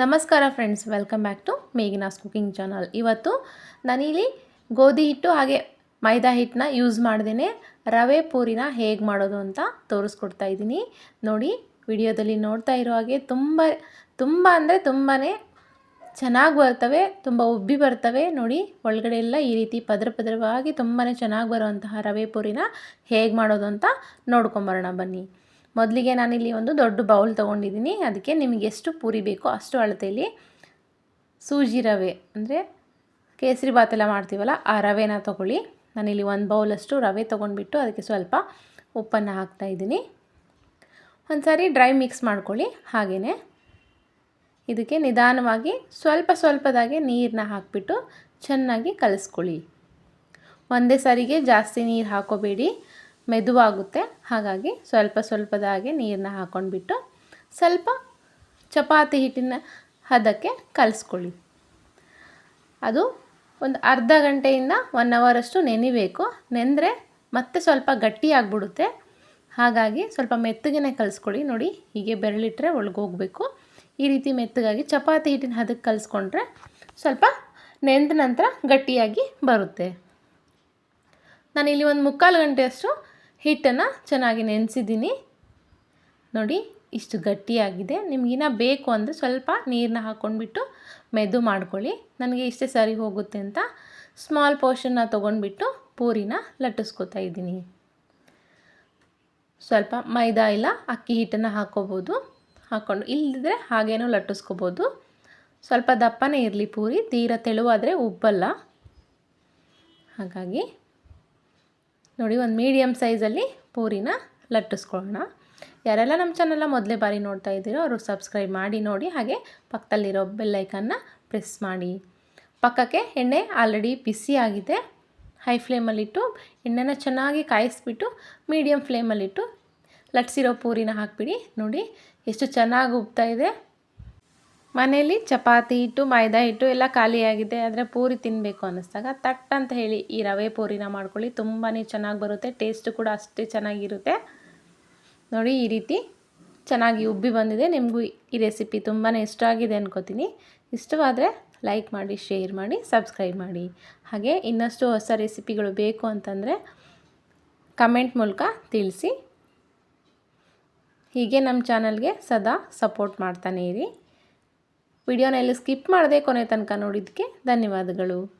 ನಮಸ್ಕಾರ friends welcome back to Meghana's cooking channel ಇವತ್ತು ನಾನಿಲ್ಲಿ ಗೋಧಿ ಹಿಟ್ಟು ಹಾಗೆ ಮೈದಾ ಹಿಟ್ಟನ್ನ ಯೂಸ್ ಮಾಡ್ದೇ ರವೆ ಪೂರಿನ ಹೇಗೆ ಮಾಡೋದು ಅಂತ ತೋರಿಸ್ಕೊಡ್ತಾ ಇದ್ದೀನಿ. ನೋಡಿ, ವಿಡಿಯೋದಲ್ಲಿ ನೋಡ್ತಾ ಇರೋ ಹಾಗೆ ತುಂಬ ತುಂಬ ಅಂದರೆ ತುಂಬಾ ಚೆನ್ನಾಗಿ ಬರ್ತವೆ, ತುಂಬ ಉಬ್ಬಿ ಬರ್ತವೆ. ನೋಡಿ, ಒಳಗಡೆ ಎಲ್ಲ ಈ ರೀತಿ ಪದ್ರ ಪದರವಾಗಿ ತುಂಬಾ ಚೆನ್ನಾಗಿ ಬರುವಂತಹ ರವೆ ಪೂರಿನ ಹೇಗೆ ಮಾಡೋದು ಅಂತ ನೋಡ್ಕೊಂಬರೋಣ ಬನ್ನಿ. ಮೊದಲಿಗೆ ನಾನಿಲ್ಲಿ ಒಂದು ದೊಡ್ಡ ಬೌಲ್ ತೊಗೊಂಡಿದ್ದೀನಿ. ಅದಕ್ಕೆ ನಿಮಗೆ ಎಷ್ಟು ಪೂರಿ ಬೇಕೋ ಅಷ್ಟು ಅಳತೆಯಲ್ಲಿ ಸೂಜಿ ರವೆ, ಅಂದರೆ ಕೇಸರಿ ಬಾತೆಲ್ಲ ಮಾಡ್ತೀವಲ್ಲ, ಆ ರವೆನ ತೊಗೊಳ್ಳಿ. ನಾನಿಲ್ಲಿ ಒಂದು ಬೌಲಷ್ಟು ರವೆ ತೊಗೊಂಡ್ಬಿಟ್ಟು ಅದಕ್ಕೆ ಸ್ವಲ್ಪ ಉಪ್ಪನ್ನು ಹಾಕ್ತಾಯಿದ್ದೀನಿ ಒಂದು ಸಾರಿ ಡ್ರೈ ಮಿಕ್ಸ್ ಮಾಡ್ಕೊಳ್ಳಿ ಹಾಗೆಯೇ ಇದಕ್ಕೆ ನಿಧಾನವಾಗಿ ಸ್ವಲ್ಪ ಸ್ವಲ್ಪದಾಗೆ ನೀರನ್ನ ಹಾಕಿಬಿಟ್ಟು ಚೆನ್ನಾಗಿ ಕಲಿಸ್ಕೊಳ್ಳಿ. ಒಂದೇ ಸಾರಿಗೆ ಜಾಸ್ತಿ ನೀರು ಹಾಕೋಬೇಡಿ. ಮೆದುವಾಗುತ್ತೆ. ಹಾಗಾಗಿ ಸ್ವಲ್ಪ ಸ್ವಲ್ಪದಾಗಿ ನೀರನ್ನ ಹಾಕೊಂಡ್ಬಿಟ್ಟು ಸ್ವಲ್ಪ ಚಪಾತಿ ಹಿಟ್ಟಿನ ಹದಕ್ಕೆ ಕಲಿಸ್ಕೊಳ್ಳಿ. ಅದು ಒಂದು ಅರ್ಧ ಗಂಟೆಯಿಂದ ಒನ್ ಅವರಷ್ಟು ನೆನಿಬೇಕು. ನೆಂದರೆ ಮತ್ತೆ ಸ್ವಲ್ಪ ಗಟ್ಟಿಯಾಗ್ಬಿಡುತ್ತೆ ಹಾಗಾಗಿ ಸ್ವಲ್ಪ ಮೆತ್ತಗೆನೆ ಕಲಿಸ್ಕೊಳ್ಳಿ. ನೋಡಿ, ಹೀಗೆ ಬೆರಳಿಟ್ರೆ ಒಳಗೋಗಬೇಕು. ಈ ರೀತಿ ಮೆತ್ತಗಾಗಿ ಚಪಾತಿ ಹಿಟ್ಟಿನ ಹದಕ್ಕೆ ಕಲಿಸ್ಕೊಂಡ್ರೆ ಸ್ವಲ್ಪ ನೆಂದ ನಂತರ ಗಟ್ಟಿಯಾಗಿ ಬರುತ್ತೆ. ನಾನು ಇಲ್ಲಿ ಒಂದು ಮುಕ್ಕಾಲು ಗಂಟೆಯಷ್ಟು ಹಿಟ್ಟನ್ನು ಚೆನ್ನಾಗಿ ನೆನೆಸಿದ್ದೀನಿ. ನೋಡಿ, ಇಷ್ಟು ಗಟ್ಟಿಯಾಗಿದೆ. ನಿಮಗಿನ್ನ ಬೇಕು ಅಂದರೆ ಸ್ವಲ್ಪ ನೀರನ್ನ ಹಾಕ್ಕೊಂಡ್ಬಿಟ್ಟು ಮೆದು ಮಾಡ್ಕೊಳ್ಳಿ. ನನಗೆ ಇಷ್ಟೇ ಸರಿ ಹೋಗುತ್ತೆ ಅಂತ ಸ್ಮಾಲ್ ಪೋರ್ಷನ್ನ ತೊಗೊಂಡ್ಬಿಟ್ಟು ಪೂರಿನ ಲಟ್ಟಿಸ್ಕೊತಾ ಇದ್ದೀನಿ. ಸ್ವಲ್ಪ ಮೈದಾ ಇಲ್ಲ, ಅಕ್ಕಿ ಹಿಟ್ಟನ್ನು ಹಾಕ್ಕೋಬೋದು. ಹಾಕ್ಕೊಂಡು ಇಲ್ಲದಿದ್ರೆ ಹಾಗೇನೂ ಲಟ್ಟಿಸ್ಕೋಬೋದು. ಸ್ವಲ್ಪ ದಪ್ಪನೇ ಇರಲಿ ಪೂರಿ, ತೀರ ತೆಳುವಾದರೆ ಉಬ್ಬಲ್ಲ. ಹಾಗಾಗಿ ನೋಡಿ, ಒಂದು ಮೀಡಿಯಮ್ ಸೈಜಲ್ಲಿ ಪೂರಿನ ಲಟ್ಟಿಸ್ಕೊಳ್ಳೋಣ. ಯಾರೆಲ್ಲ ನಮ್ಮ ಚಾನಲ್ನ ಮೊದಲೇ ಬಾರಿ ನೋಡ್ತಾ ಇದ್ದೀರೋ ಅವರು ಸಬ್ಸ್ಕ್ರೈಬ್ ಮಾಡಿ, ನೋಡಿ, ಹಾಗೆ ಪಕ್ಕದಲ್ಲಿರೋ ಬೆಲ್ಲೈಕನ್ನ ಪ್ರೆಸ್ ಮಾಡಿ. ಪಕ್ಕಕ್ಕೆ ಎಣ್ಣೆ ಆಲ್ರೆಡಿ ಬಿಸಿ ಆಗಿದೆ. ಹೈ ಫ್ಲೇಮಲ್ಲಿಟ್ಟು ಎಣ್ಣೆನ ಚೆನ್ನಾಗಿ ಕಾಯಿಸ್ಬಿಟ್ಟು ಮೀಡಿಯಮ್ ಫ್ಲೇಮಲ್ಲಿಟ್ಟು ಲಟ್ಸಿರೋ ಪೂರಿನ ಹಾಕಿಬಿಡಿ. ನೋಡಿ, ಎಷ್ಟು ಚೆನ್ನಾಗಿ ಉಬ್ತಾ ಇದೆ. ಮನೆಯಲ್ಲಿ ಚಪಾತಿ ಹಿಟ್ಟು, ಮೈದಾ ಹಿಟ್ಟು ಎಲ್ಲ ಖಾಲಿಯಾಗಿದೆ ಆದರೆ ಪೂರಿ ತಿನ್ನಬೇಕು ಅನ್ನಿಸ್ದಾಗ ತಟ್ ಅಂತ ಹೇಳಿ ಈ ರವೆ ಪೂರಿನ ಮಾಡ್ಕೊಳ್ಳಿ. ತುಂಬಾ ಚೆನ್ನಾಗಿ ಬರುತ್ತೆ. ಟೇಸ್ಟು ಕೂಡ ಅಷ್ಟೇ ಚೆನ್ನಾಗಿರುತ್ತೆ. ನೋಡಿ ಈ ರೀತಿ ಚೆನ್ನಾಗಿ ಉಬ್ಬಿ ಬಂದಿದೆ. ನಿಮಗೂ ಈ ರೆಸಿಪಿ ತುಂಬಾ ಇಷ್ಟ ಆಗಿದೆ ಅನ್ಕೋತೀನಿ. ಇಷ್ಟವಾದರೆ ಲೈಕ್ ಮಾಡಿ ಶೇರ್ ಮಾಡಿ ಸಬ್ಸ್ಕ್ರೈಬ್ ಮಾಡಿ. ಹಾಗೆ ಇನ್ನಷ್ಟು ಹೊಸ ರೆಸಿಪಿಗಳು ಬೇಕು ಅಂತಂದರೆ ಕಮೆಂಟ್ ಮೂಲಕ ತಿಳಿಸಿ. ಹೀಗೆ ನಮ್ಮ ಚಾನಲ್ಗೆ ಸದಾ ಸಪೋರ್ಟ್ ಮಾಡ್ತಾನೆ ಇರಿ. ವಿಡಿಯೋನ ಎಲ್ಲ ಸ್ಕಿಪ್ ಮಾಡದೆ ಕೊನೆ ತನಕ ನೋಡಿದ್ದಕ್ಕೆ ಧನ್ಯವಾದಗಳು.